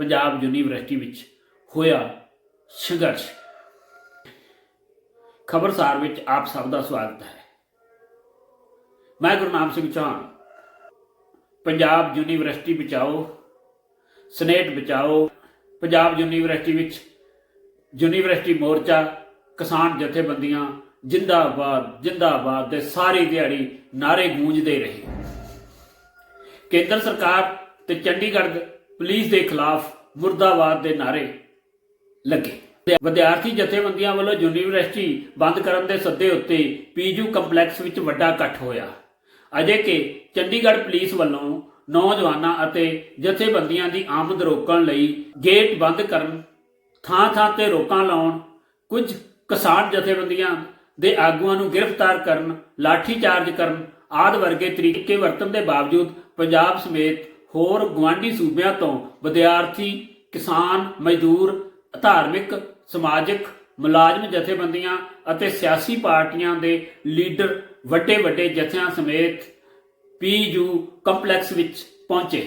Punjab university ਵਿੱਚ ਹੋਇਆ ਸੰਘਰਸ਼। ਖਬਰਸਾਰ ਵਿੱਚ ਆਪ ਸਭ ਦਾ ਸਵਾਗਤ ਹੈ। ਮੈਂ ਗੁਰਨਾਮ ਸਿੰਘ ਚੌਹਾਨ। ਪੰਜਾਬ ਯੂਨੀਵਰਸਿਟੀ ਬਚਾਓ, ਸਨੇਟ ਬਚਾਓ, ਪੰਜਾਬ ਯੂਨੀਵਰਸਿਟੀ ਵਿੱਚ ਯੂਨੀਵਰਸਿਟੀ ਮੋਰਚਾ, ਕਿਸਾਨ ਜਥੇਬੰਦੀਆਂ ਜਿੰਦਾਬਾਦ ਜਿੰਦਾਬਾਦ ਦੇ ਸਾਰੀ ਦਿਹਾੜੀ ਨਾਰੇ ਗੂੰਜਦੇ ਰਹੇ। ਕੇਂਦਰ ਸਰਕਾਰ ਤੇ ਚੰਡੀਗੜ੍ਹ ਪੁਲਿਸ ਦੇ ਖਿਲਾਫ ਮੁਰਦਾਬਾਦ ਦੇ ਨਾਰੇ ਲੱਗੇ। ਵਿਦਿਆਰਥੀ ਜਥੇਬੰਦੀਆਂ ਵੱਲੋਂ ਯੂਨੀਵਰਸਿਟੀ ਬੰਦ ਕਰਨ ਦੇ ਸੱਦੇ ਉੱਤੇ ਪੀਜੂ ਕੰਪਲੈਕਸ ਵਿੱਚ ਵੱਡਾ ਇਕੱਠ ਹੋਇਆ। ਅਜੇ ਕਿ ਚੰਡੀਗੜ੍ਹ ਪੁਲਿਸ ਵੱਲੋਂ ਨੌਜਵਾਨਾਂ ਅਤੇ ਜਥੇਬੰਦੀਆਂ ਦੀ ਆਮਦ ਰੋਕਣ ਲਈ ਗੇਟ ਬੰਦ ਕਰਨ, ਥਾਂ-ਥਾਂ ਤੇ ਰੋਕਾਂ ਲਾਉਣ, ਕੁਝ ਕਿਸਾਨ ਜਥੇਬੰਦੀਆਂ ਦੇ ਆਗੂਆਂ ਨੂੰ ਗ੍ਰਿਫਤਾਰ ਕਰਨ, ਲਾਠੀਚਾਰਜ ਕਰਨ ਆਦ ਵਰਗੇ ਤਰੀਕੇ ਵਰਤਣ ਦੇ ਬਾਵਜੂਦ ਪੰਜਾਬ ਸਮੇਤ ਹੋਰ ਗਵਾਂਢੀ ਸੂਬਿਆਂ ਤੋਂ ਵਿਦਿਆਰਥੀ, ਕਿਸਾਨ, ਮਜ਼ਦੂਰ, ਧਾਰਮਿਕ, ਸਮਾਜਿਕ, ਮੁਲਾਜ਼ਮ ਜਥੇਬੰਦੀਆਂ ਅਤੇ ਸਿਆਸੀ ਪਾਰਟੀਆਂ ਦੇ ਲੀਡਰ ਵੱਡੇ ਵੱਡੇ ਜਥਿਆਂ ਸਮੇਤ ਪੀਯੂ ਕੰਪਲੈਕਸ ਵਿੱਚ ਪਹੁੰਚੇ।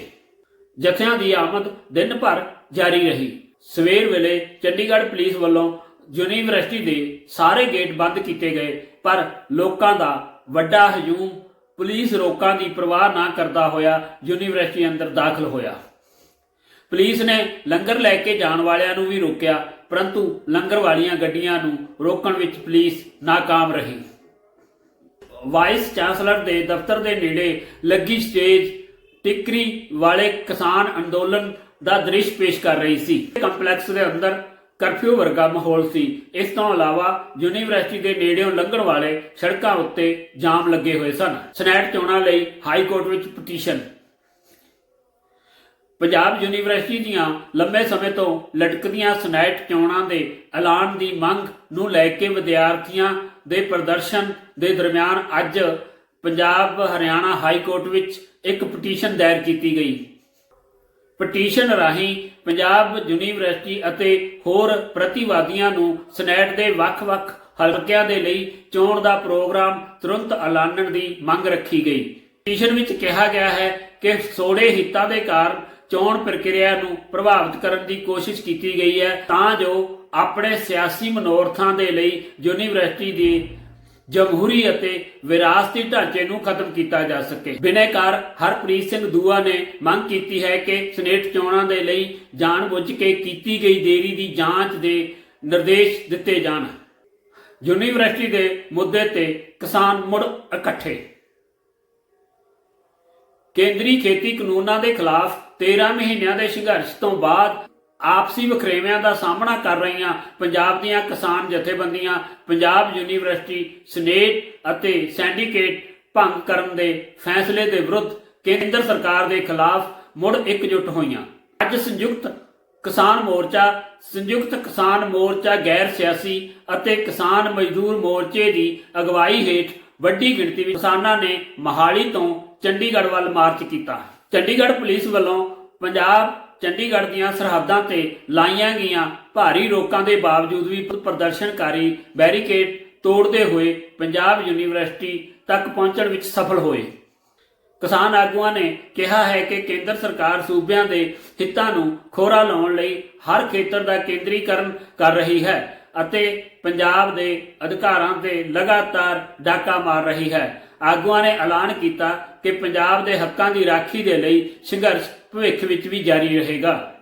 ਜਥਿਆਂ ਦੀ ਆਮਦ ਦਿਨ ਭਰ ਜਾਰੀ ਰਹੀ। ਸਵੇਰ ਵੇਲੇ ਚੰਡੀਗੜ੍ਹ ਪੁਲਿਸ ਵੱਲੋਂ ਯੂਨੀਵਰਸਿਟੀ ਦੇ ਸਾਰੇ ਗੇਟ ਬੰਦ ਕੀਤੇ ਗਏ, ਪਰ ਲੋਕਾਂ ਦਾ ਵੱਡਾ ਹਜੂਮ ਪੁਲਿਸ ਰੋਕਾਂ ਦੀ ਪਰਵਾਹ ਨਾ ਕਰਦਾ ਹੋਇਆ ਯੂਨੀਵਰਸਿਟੀ ਅੰਦਰ ਦਾਖਲ ਹੋਇਆ। ਪੁਲਿਸ ਨੇ ਲੰਗਰ ਲੈ ਕੇ ਜਾਣ ਵਾਲਿਆਂ ਨੂੰ ਵੀ ਰੋਕਿਆ, ਪਰੰਤੂ ਲੰਗਰ ਵਾਲੀਆਂ ਗੱਡੀਆਂ ਨੂੰ ਰੋਕਣ ਵਿੱਚ ਪੁਲਿਸ ਨਾਕਾਮ ਰਹੀ। ਵਾਈਸ ਚਾਂਸਲਰ ਦੇ ਦਫ਼ਤਰ ਦੇ ਨੇੜੇ ਲੱਗੀ ਸਟੇਜ, ਟਿਕਰੀ ਵਾਲੇ ਕਿਸਾਨ ਅੰਦੋਲਨ ਦਾ ਦ੍ਰਿਸ਼ ਪੇਸ਼ ਕਰ ਰਹੀ ਸੀ। ਕੰਪਲੈਕਸ ਦੇ ਅੰਦਰ ਕਰਫਿਊ ਵਰਗਾ ਮਾਹੌਲ ਸੀ। ਇਸ ਤੋਂ ਇਲਾਵਾ ਯੂਨੀਵਰਸਿਟੀ ਦੇ ਨੇੜਿਓਂ ਲੰਘਣ ਵਾਲੇ ਸੜਕਾਂ ਉੱਤੇ ਜਾਮ ਲੱਗੇ ਹੋਏ ਸਨ। ਸਨੈਟ ਚੋਣਾਂ ਲਈ ਹਾਈ ਕੋਰਟ ਵਿੱਚ ਪਟੀਸ਼ਨ। ਪੰਜਾਬ ਯੂਨੀਵਰਸਿਟੀ ਦੀਆਂ ਲੰਬੇ ਸਮੇਂ ਤੋਂ ਲਟਕਦੀਆਂ ਸਨੈਟ ਚੋਣਾਂ ਦੇ ਐਲਾਨ ਦੀ ਮੰਗ ਨੂੰ ਲੈ ਕੇ ਵਿਦਿਆਰਥੀਆਂ ਦੇ ਪ੍ਰਦਰਸ਼ਨ ਦੇ ਦਰਮਿਆਨ ਅੱਜ ਪੰਜਾਬ ਹਰਿਆਣਾ ਹਾਈ ਕੋਰਟ ਵਿੱਚ ਇੱਕ ਪਟੀਸ਼ਨ ਦਾਇਰ ਕੀਤੀ ਗਈ। ਪਟੀਸ਼ਨ ਰਾਹੀਂ ਪੰਜਾਬ ਯੂਨੀਵਰਸਿਟੀ ਅਤੇ ਹੋਰ ਪ੍ਰਤੀਵਾਦੀਆਂ ਨੂੰ ਸਨੈਟ ਦੇ ਵੱਖ-ਵੱਖ ਹਲਕਿਆਂ ਦੇ ਲਈ ਚੋਣ ਦਾ ਪ੍ਰੋਗਰਾਮ ਤੁਰੰਤ ਐਲਾਨਣ ਦੀ ਮੰਗ ਰੱਖੀ ਗਈ। ਪਟੀਸ਼ਨ ਵਿੱਚ ਕਿਹਾ ਗਿਆ ਹੈ ਕਿ ਸੋੜੇ ਹਿੱਤਾਂ ਦੇ ਕਾਰਨ ਚੋਣ ਪ੍ਰਕਿਰਿਆ ਨੂੰ ਪ੍ਰਭਾਵਿਤ ਕਰਨ ਦੀ ਕੋਸ਼ਿਸ਼ ਕੀਤੀ ਗਈ ਹੈ ਤਾਂ ਜੋ ਆਪਣੇ ਸਿਆਸੀ ਮਨੋਰਥਾਂ ਦੇ ਲਈ ਯੂਨੀਵਰਸਿਟੀ ਦੀ ਜਮਹੂਰੀ ਅਤੇ ਵਿਰਾਸਤੀ ਢਾਂਚੇ ਨੂੰ ਖਤਮ ਕੀਤਾ ਜਾ ਸਕੇ। ਬਿਨੈਕਾਰ ਹਰਪ੍ਰੀਤ ਸਿੰਘ ਦੂਆ ਨੇ ਮੰਗ ਕੀਤੀ ਹੈ ਕਿ ਸਨੇਟ ਚੋਣਾਂ ਦੇ ਲਈ ਜਾਣਬੁੱਝ ਕੇ ਕੀਤੀ ਗਈ ਦੇਰੀ ਦੀ ਜਾਂਚ ਦੇ ਨਿਰਦੇਸ਼ ਦਿੱਤੇ ਜਾਣ। ਯੂਨੀਵਰਸਿਟੀ ਦੇ ਮੁੱਦੇ ਤੇ ਕਿਸਾਨ ਮੁੜ ਇਕੱਠੇ। ਕੇਂਦਰੀ ਖੇਤੀ ਕਾਨੂੰਨਾਂ ਦੇ ਖਿਲਾਫ 13 ਮਹੀਨਿਆਂ ਦੇ ਸੰਘਰਸ਼ ਤੋਂ ਬਾਅਦ ਆਪਸੀ ਵਖਰੇਵਿਆਂ ਦਾ ਸਾਹਮਣਾ ਕਰ ਰਹੀਆਂ ਪੰਜਾਬ ਦੀਆਂ ਕਿਸਾਨ ਜਥੇਬੰਦੀਆਂ, ਪੰਜਾਬ ਯੂਨੀਵਰਸਿਟੀ, ਸਨੇਟ ਅਤੇ ਸੈਂਡੀਕੇਟ ਭੰਗ ਕਰਨ ਦੇ ਫੈਸਲੇ ਦੇ ਵਿਰੁੱਧ ਕੇਂਦਰ ਸਰਕਾਰ ਦੇ ਖਿਲਾਫ ਮੁੜ ਇਕਜੁੱਟ ਹੋਈਆਂ। ਅੱਜ ਸੰਯੁਕਤ ਕਿਸਾਨ ਮੋਰਚਾ, ਸੰਯੁਕਤ ਕਿਸਾਨ ਮੋਰਚਾ ਗੈਰ ਸਿਆਸੀ ਅਤੇ ਕਿਸਾਨ ਮਜ਼ਦੂਰ ਮੋਰਚੇ ਦੀ ਅਗਵਾਈ ਹੇਠ ਵੱਡੀ ਗਿਣਤੀ ਵਿੱਚ ਕਿਸਾਨਾਂ ਨੇ ਮਹਾਲੀ ਤੋਂ ਚੰਡੀਗੜ੍ਹ ਵੱਲ ਮਾਰਚ ਕੀਤਾ। ਚੰਡੀਗੜ੍ਹ ਪੁਲਿਸ ਵੱਲੋਂ ਪੰਜਾਬ ਚੰਡੀਗੜ੍ਹ ਦੀਆਂ ਸਰਹੱਦਾਂ ਤੇ ਲਾਈਆਂ ਗਈਆਂ ਭਾਰੀ ਰੋਕਾਂ ਦੇ ਬਾਵਜੂਦ ਵੀ ਪ੍ਰਦਰਸ਼ਨਕਾਰੀ ਬੈਰੀਕੇਡ ਤੋੜਦੇ ਹੋਏ ਪੰਜਾਬ ਯੂਨੀਵਰਸਿਟੀ ਤੱਕ ਪਹੁੰਚਣ ਵਿੱਚ ਸਫਲ ਹੋਏ। ਕਿਸਾਨ ਆਗੂਆਂ ਨੇ ਕਿਹਾ ਹੈ ਕਿ ਕੇਂਦਰ ਸਰਕਾਰ ਸੂਬਿਆਂ ਦੇ ਹਿੱਤਾਂ ਨੂੰ ਖੋਰਾ ਲਾਉਣ ਲਈ ਹਰ ਖੇਤਰ ਦਾ ਕੇਂਦਰੀਕਰਨ ਕਰ ਰਹੀ ਹੈ ਅਤੇ ਪੰਜਾਬ ਦੇ ਅਧਿਕਾਰਾਂ ਤੇ ਲਗਾਤਾਰ ਡਾਕਾ ਮਾਰ ਰਹੀ ਹੈ। ਆਗੂਆਂ ਨੇ ਐਲਾਨ ਕੀਤਾ ਕਿ ਪੰਜਾਬ ਦੇ ਹੱਕਾਂ ਦੀ ਰਾਖੀ ਦੇ ਲਈ ਸੰਘਰਸ਼ ਭਵਿੱਖ ਵਿੱਚ ਵੀ ਜਾਰੀ ਰਹੇਗਾ।